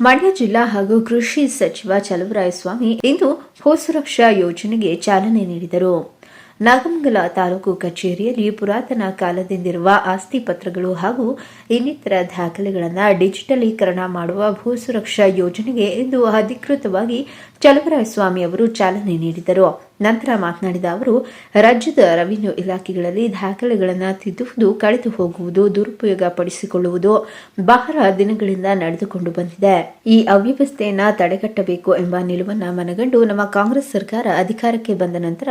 ಮಂಡ್ಯ ಜಿಲ್ಲಾ ಹಾಗೂ ಕೃಷಿ ಸಚಿವ ಚಲುವರಾಯಸ್ವಾಮಿ ಇಂದು ಭೂಸುರಕ್ಷಾ ಯೋಜನೆಗೆ ಚಾಲನೆ ನೀಡಿದರು. ನಾಗಮಂಗಲ ತಾಲೂಕು ಕಚೇರಿಯಲ್ಲಿ ಪುರಾತನ ಕಾಲದಿಂದಿರುವ ಆಸ್ತಿ ಪತ್ರಗಳು ಹಾಗೂ ಇನ್ನಿತರ ದಾಖಲೆಗಳನ್ನು ಡಿಜಿಟಲೀಕರಣ ಮಾಡುವ ಭೂ ಸುರಕ್ಷಾ ಯೋಜನೆಗೆ ಇಂದು ಅಧಿಕೃತವಾಗಿ ಚಲುವರಾಯಸ್ವಾಮಿ ಅವರು ಚಾಲನೆ ನೀಡಿದರು. ನಂತರ ಮಾತನಾಡಿದ ಅವರು, ರಾಜ್ಯದ ರೆವಿನ್ಯೂ ಇಲಾಖೆಗಳಲ್ಲಿ ದಾಖಲೆಗಳನ್ನು ತಿದ್ದುವುದು ಕಳೆದು ಹೋಗುವುದು ದುರುಪಯೋಗ ಪಡಿಸಿಕೊಳ್ಳುವುದು ಬಹಳ ದಿನಗಳಿಂದ ನಡೆದುಕೊಂಡು ಬಂದಿದೆ. ಈ ಅವ್ಯವಸ್ಥೆಯನ್ನ ತಡೆಗಟ್ಟಬೇಕು ಎಂಬ ನಿಲುವನ್ನ ಮನಗಂಡು ನಮ್ಮ ಕಾಂಗ್ರೆಸ್ ಸರ್ಕಾರ ಅಧಿಕಾರಕ್ಕೆ ಬಂದ ನಂತರ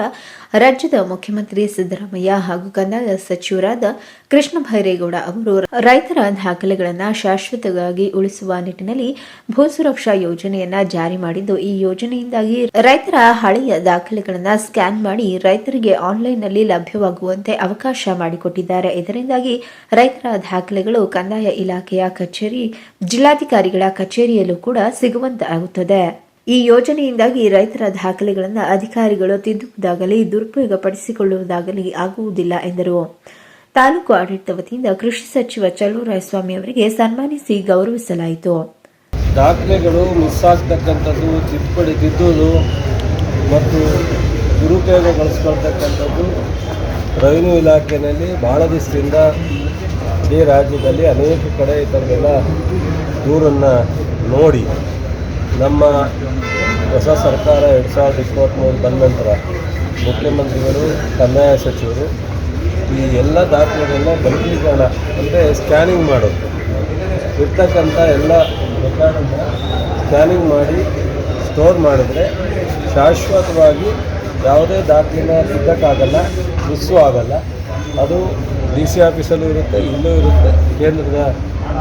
ರಾಜ್ಯದ ಮುಖ್ಯಮಂತ್ರಿ ಸಿದ್ದರಾಮಯ್ಯ ಹಾಗೂ ಕಂದಾಯ ಸಚಿವರಾದ ಕೃಷ್ಣ ಭೈರೇಗೌಡ ಅವರು ರೈತರ ದಾಖಲೆಗಳನ್ನು ಶಾಶ್ವತವಾಗಿ ಉಳಿಸುವ ನಿಟ್ಟಿನಲ್ಲಿ ಭೂ ಸುರಕ್ಷಾ ಯೋಜನೆಯನ್ನ ಜಾರಿ ಮಾಡಿದ್ದು, ಈ ಯೋಜನೆಯಿಂದಾಗಿ ರೈತರ ಹಳೆಯ ದಾಖಲೆಗಳನ್ನು ಸ್ಕ್ಯಾನ್ ಮಾಡಿ ರೈತರಿಗೆ ಆನ್ಲೈನ್ನಲ್ಲಿ ಲಭ್ಯವಾಗುವಂತೆ ಅವಕಾಶ ಮಾಡಿಕೊಟ್ಟಿದ್ದಾರೆ. ಇದರಿಂದಾಗಿ ರೈತರ ದಾಖಲೆಗಳು ಕಂದಾಯ ಇಲಾಖೆಯ ಕಚೇರಿ, ಜಿಲ್ಲಾಧಿಕಾರಿಗಳ ಕಚೇರಿಯಲ್ಲೂ ಕೂಡ ಸಿಗುವಂತಾಗುತ್ತದೆ. ಈ ಯೋಜನೆಯಿಂದಾಗಿ ರೈತರ ದಾಖಲೆಗಳನ್ನು ಅಧಿಕಾರಿಗಳು ತಿದ್ದುವುದಾಗಲಿ ದುರುಪಯೋಗ ಪಡಿಸಿಕೊಳ್ಳುವುದಾಗಲಿ ಆಗುವುದಿಲ್ಲ ಎಂದರು. ತಾಲೂಕು ಆಡಳಿತ ವತಿಯಿಂದ ಕೃಷಿ ಸಚಿವ ಚಲುವರಾಯಸ್ವಾಮಿ ಅವರಿಗೆ ಸನ್ಮಾನಿಸಿ ಗೌರವಿಸಲಾಯಿತು. ದಾಖಲೆಗಳು ಮಿಸ್ ಆಗ್ತಕ್ಕಂಥದ್ದು, ತಿದ್ದುಪಡಿ ತಿದ್ದುವುದು ಮತ್ತು ದುರುಪಯೋಗಗೊಳಿಸ್ಕೊಳ್ತಕ್ಕಂಥದ್ದು ರೆವಿನ್ಯೂ ಇಲಾಖೆಯಲ್ಲಿ ಭಾಳ ದಿವಸದಿಂದ ಇಡೀ ರಾಜ್ಯದಲ್ಲಿ ಅನೇಕ ಕಡೆ ಈ ಥರದ್ದೆಲ್ಲ ದೂರನ್ನು ನೋಡಿ ನಮ್ಮ ಹೊಸ ಸರ್ಕಾರ ಎರಡು ಸಾವಿರದ ಇಪ್ಪತ್ತ್ಮೂರು ಬಂದ ನಂತರ ಮುಖ್ಯಮಂತ್ರಿಗಳು, ಕಂದಾಯ ಸಚಿವರು ಈ ಎಲ್ಲ ದಾಖಲೆಗಳನ್ನ ಬಲಕೀಕರಣ ಅಂದರೆ ಸ್ಕ್ಯಾನಿಂಗ್ ಮಾಡೋದು. ಇರ್ತಕ್ಕಂಥ ಎಲ್ಲ ರೆಕಾರ್ಡನ್ನು ಸ್ಕ್ಯಾನಿಂಗ್ ಮಾಡಿ ಸ್ಟೋರ್ ಮಾಡಿದರೆ ಶಾಶ್ವತವಾಗಿ ಯಾವುದೇ ದಾಖಲಿನ ಸಿದ್ದಕ್ಕಾಗಲ್ಲ ಮಿಸ್ಸು ಆಗಲ್ಲ. ಅದು ಡಿ ಸಿ ಆಫೀಸಲ್ಲೂ ಇರುತ್ತೆ, ಇಲ್ಲೂ ಇರುತ್ತೆ, ಕೇಂದ್ರದ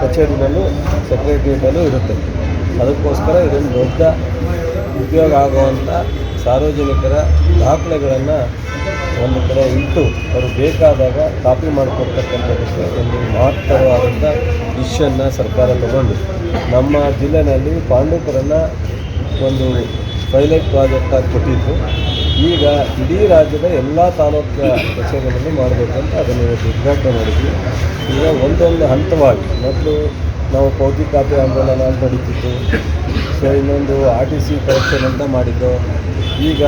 ಕಚೇರಿನಲ್ಲೂ ಸೆಕ್ರೆಟರಿಯೇಟಲ್ಲೂ ಇರುತ್ತೆ. ಅದಕ್ಕೋಸ್ಕರ ಇದೊಂದು ದೊಡ್ಡ ಉಪಯೋಗ ಆಗುವಂಥ ಸಾರ್ವಜನಿಕರ ದಾಖಲೆಗಳನ್ನು ಒಂದು ಕಡೆ ಇಟ್ಟು, ಅವರು ಬೇಕಾದಾಗ ಕಾಪಿ ಮಾಡಿಕೊಡ್ತಕ್ಕಂಥದ್ದಕ್ಕೆ ಒಂದು ಮಹತ್ತರವಾದಂಥ ಡಿಶನ್ನು ಸರ್ಕಾರ ತಗೊಂಡು, ನಮ್ಮ ಜಿಲ್ಲೆಯಲ್ಲಿ ಪಾಂಡವಪುರನ ಒಂದು ಪೈಲಟ್ ಪ್ರಾಜೆಕ್ಟಾಗಿ ಕೊಟ್ಟಿದ್ದು. ಈಗ ಇಡೀ ರಾಜ್ಯದ ಎಲ್ಲ ತಾಲೂಕು ಕಚೇರಿಗಳಲ್ಲಿ ಮಾಡಬೇಕಂತ ಅದನ್ನು ಉದ್ಘಾಟನೆ ಮಾಡಿದ್ವಿ. ಈಗ ಒಂದೊಂದು ಹಂತವಾಗಿ ಮೊದಲು ನಾವು ಪೌತಿ ಖಾತೆ ಆಂದೋಲನ ಅಂತ ನಡೀತಿತ್ತು. ಸೊ ಇನ್ನೊಂದು ಆರ್ ಟಿ ಸಿ ಕರೆಕ್ಷನ್ ಅಂತ ಮಾಡಿದ್ದು. ಈಗ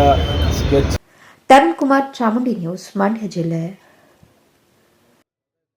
ಸ್ಕೆಚ್ ತರುಣ್ ಕುಮಾರ್ ಚಾಮುಂಡಿ ನ್ಯೂಸ್, ಮಂಡ್ಯ ಜಿಲ್ಲೆ.